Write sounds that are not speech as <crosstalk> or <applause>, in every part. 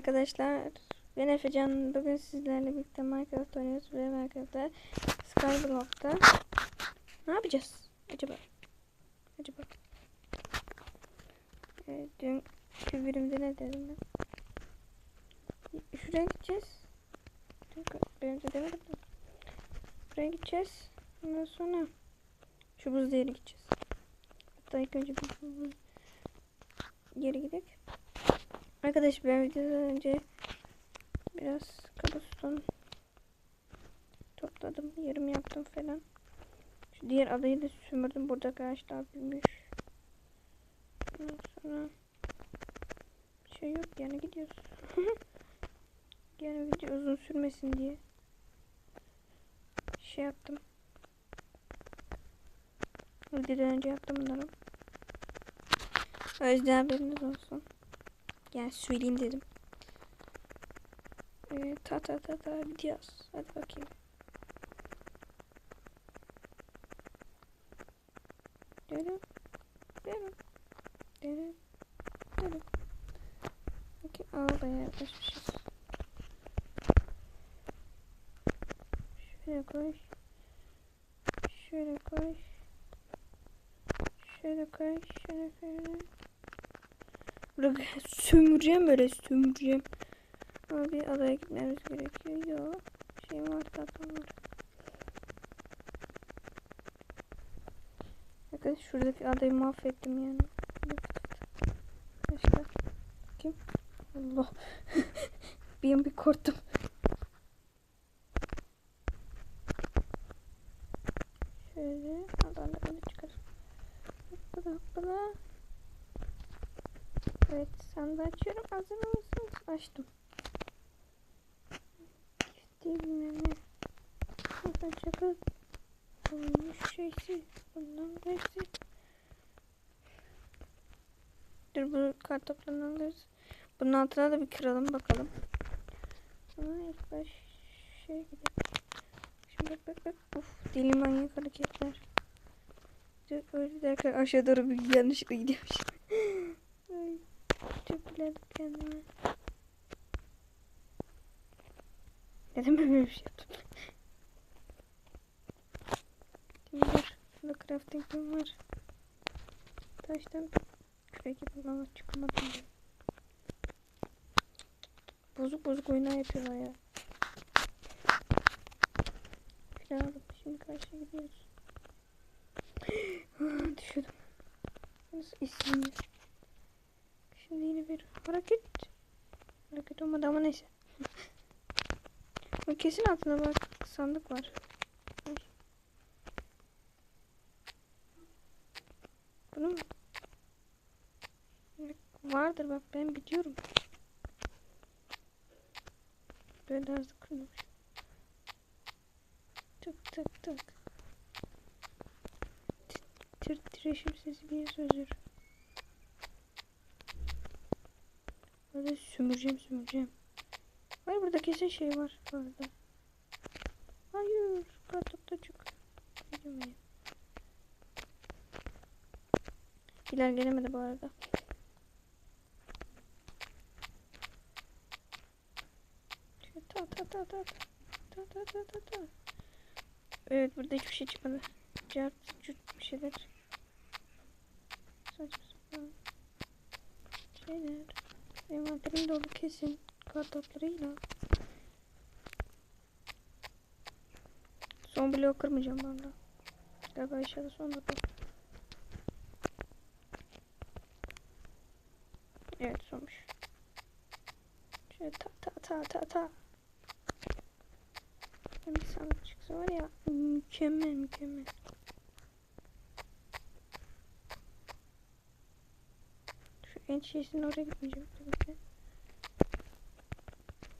arkadaşlar. Ben Efecan. Bugün sizlerle birlikte Minecraft oynuyoruz ve Minecraft'ta Skyblock'ta ne yapacağız acaba? Acaba? Ee, dünkü bölümde ne dedim ben? Şuraya gideceğiz. Bölümde demedim mi? Buraya gideceğiz. Ondan sonra şu buz yere gideceğiz. Hatta ilk önce bir buz geri gidelim. Arkadaş ben videodan önce biraz kabuston topladım. Yarım yaptım falan. Şu diğer adayı da sömürdüm. Burada ağaçlar büyümüş. Ondan sonra bir şey yok yani gidiyoruz. <laughs> yani video uzun sürmesin diye şey yaptım. Videodan önce yaptım bunları. O yüzden haberiniz olsun. Yani söyleyeyim dedim. Ee, ta ta ta ta gidiyoruz. Hadi bakayım. Dedim. Dedim. Dedim. Dedim. Bakayım. Aa bayağı yaklaşmışız. Şöyle koy. Şöyle koy. Şöyle koy. Şöyle koy. Burada sömüreceğim böyle sömüreceğim. Abi adaya gitmemiz gerekiyor. Yok. Şey var tatlım var. Bakın şuradaki adayı mahvettim yani. Başka. Kim? Allah. <laughs> bir an bir korktum. Evet sandığı açıyorum. Hazır mısınız? Açtım. Değil mi ne? Buradan. Olmuş şeysi. Bundan versin. Dur bu kartoplarını alırız. Bunun altına da bir kıralım bakalım. Ama ilk baş şey gidelim. Şimdi bak bak bak. Uf deli manyak hareketler. Öyle derken aşağı doğru bir yanlışlıkla gidiyormuş. <laughs> Ay. Gülerim kendime. Neden böyle bir şey yaptım? Şimdi dur. Burada crafting'im var. Taştan kürek yapalım ama çıkamadım. ben. Bozuk bozuk oyunlar yapıyorlar ya. Filan şimdi karşıya gidiyoruz. <gasps> Düşürdüm. Nasıl isimli? Bir hareket. Hareket olmadı ama neyse. Kesin altında bak sandık var. Bunu? Vardır bak ben biliyorum. Böyle hızlı kırılmış. Tık tık tık. Tir titreşim sesi bir sözür. Böyle sümüreceğim sümüreceğim. Hayır burada kesin şey var bu arada. Hayır. Kartopta çok. Gidemeyin. Bilal gelemedi bu arada. Ta ta ta ta ta ta ta ta ta. Evet burada hiçbir şey çıkmadı. Cart cürt bir şeyler. Saçma sapan şeyler. Envanterim dolu kesin. Kartoplarıyla. Son bloğu kırmayacağım ben de. Galiba aşağıda son blok. Evet sonmuş. Şöyle ta ta ta ta ta. Bir sandık çıksa var ya mükemmel mükemmel. En şeysinin oraya gitmeyeceğim tabii ki.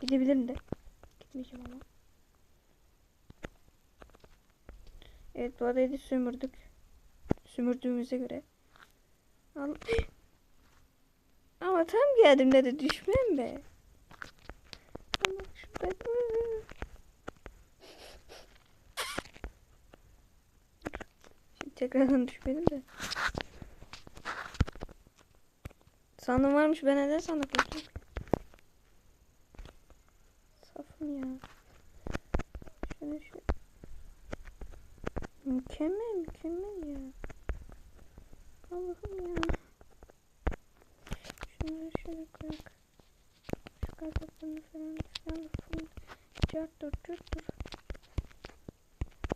Gidebilirim de. Gitmeyeceğim ama. Evet bu adayı da sömürdük. Sömürdüğümüze göre. Al. <gasps> Ama tam geldiğimde de düşmem be. Şurada. <laughs> Şimdi tekrardan düşmedim de. Sandım varmış ben neden sandık yaptım? Allah'ım ya. Şöyle şöyle. Mükemmel mükemmel ya. Allah'ım ya. Şunları şöyle koyak. Şu kartoplarını falan filan full cart dur cart dur.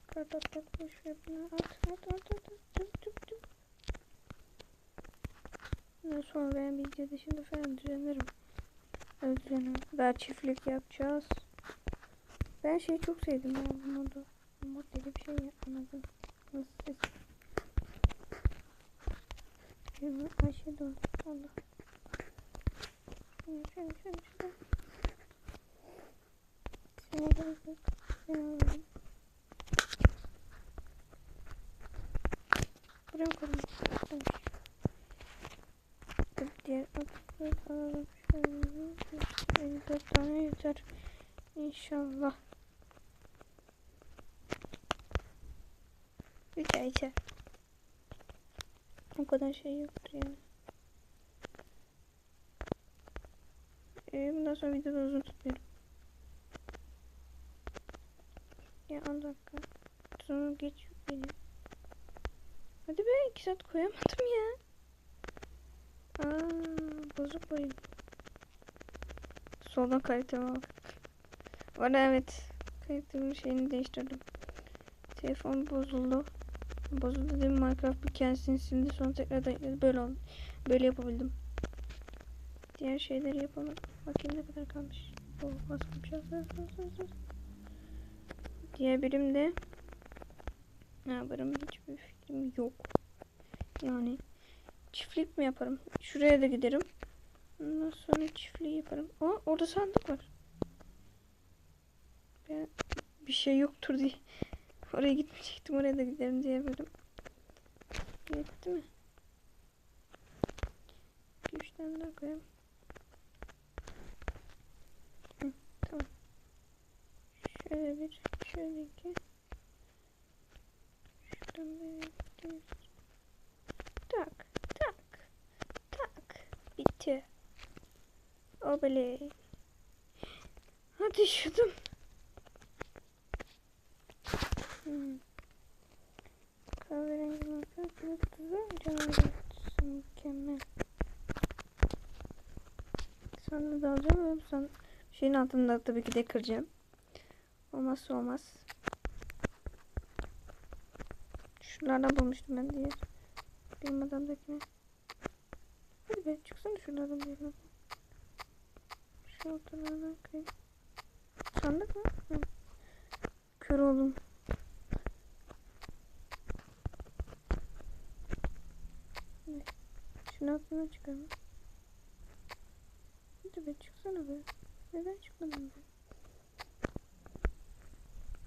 Kartoplar boş ver bunu at at at at at tüp tüp sonra ben video dışında falan düzenlerim. Öyle düzenlerim. Daha çiftlik yapacağız. Ben şeyi çok sevdim ya bu modu. Mod dedi bir şey ya anladım. Nasıl ses? Şöyle Ayşe doğru. Allah. Şöyle şöyle şöyle. Şuna gerek yok. Ben. Buraya mı koyayım? Tamam. Dur diğer atları alalım. Şöyle. 54 tane yeter. İnşallah. Ay içer. O kadar şey yoktur yani. Ee, bundan sonra videoda uzun tutmuyorum. Ya 10 dakika. Sonra geç beni. Hadi be 2 saat koyamadım ya. Aa, bozuk oyun. Soldan kaliteme bak. Valla evet. Kalitemin şeyini değiştirdim. Telefon bozuldu. Bozuldu dedim Minecraft bir kendisini sildi sonra tekrardan yükledi. Böyle oldu. Böyle yapabildim. Diğer şeyleri yapamadım. Bakayım ne kadar kalmış. Oh, az kalmış. Az, az. Diğer birimde ne yaparım hiçbir fikrim yok. Yani çiftlik mi yaparım? Şuraya da giderim. Ondan sonra çiftliği yaparım. Aa orada sandık var. Ben bir şey yoktur diye oraya gitmeyecektim. Oraya da giderim diye böyle. Yetti mi? Bir üç tane daha koyalım. Hı, tamam. Şöyle bir, şöyle iki. Şuradan böyle bir. Tak, tak, tak. Bitti. Obele. Hadi şudum. Hmm. Kahverengi makyaj yurttuzu canavar mükemmel. Sandığı da alacağım san şeyin altında tabii ki de kıracağım. Olmazsa olmaz. Şunlardan bulmuştum ben diye. Benim adamdakine. Hadi be çıksana şunlardan bir. Şu ortalardan kayayım. Sandık mı? Hı. Kör oldum. Evet. Şunu altına çıkarma. Hadi be çıksana be. Neden çıkmadın be?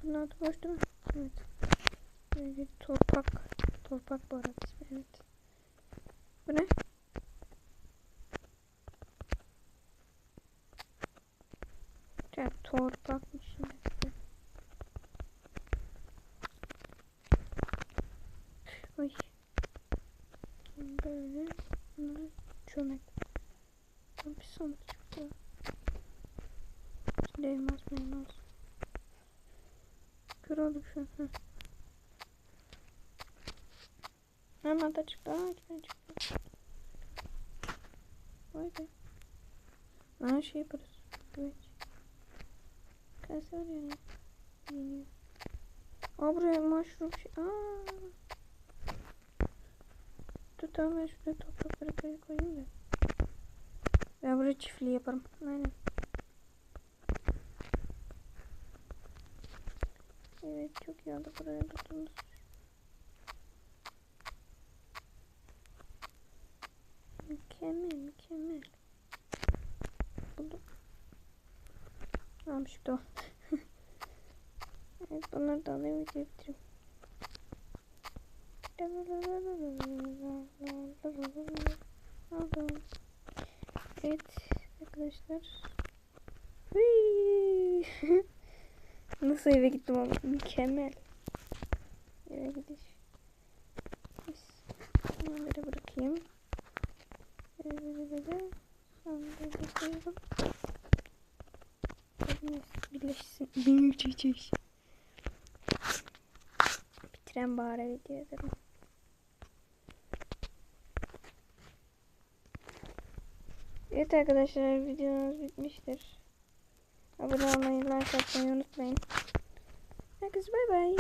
Bunun altı boş değil mi? Evet. Böyle bir torpak. Torpak bu arada evet. Bu ne? Ya torpakmış şimdi. Oy. Böyle. Bunlar çömek. Lan Bir sandık çıktı. Şimdi elmas elmas. Kör olduk şu an. Heh. Hemen de çıktı. Aa iki tane çıktı. Vay be. Aa şey yaparız. Evet. Kase var yani. Yeniyor. Aa buraya mushroom şey. Aa. Dur tamam ben şuraya toprakları koy- koyayım da. Ben buraya çiftliği yaparım. Aynen. Evet çok iyi oldu buraya tuttuğumuz. Mükemmel mükemmel. Buldum. Tamam şimdi <laughs> evet bunları da alayım video bitireyim. Evet arkadaşlar. Hıy. <laughs> Nasıl eve gittim ama mükemmel. Eve gidiş. Bunları bırakayım. Böyle böyle. Sonra da koyalım. Birleş, Yeni çekiş. Bitiren bari videoları. Evet arkadaşlar videomuz bitmiştir. Abone olmayı, like atmayı unutmayın. Herkese bay bay.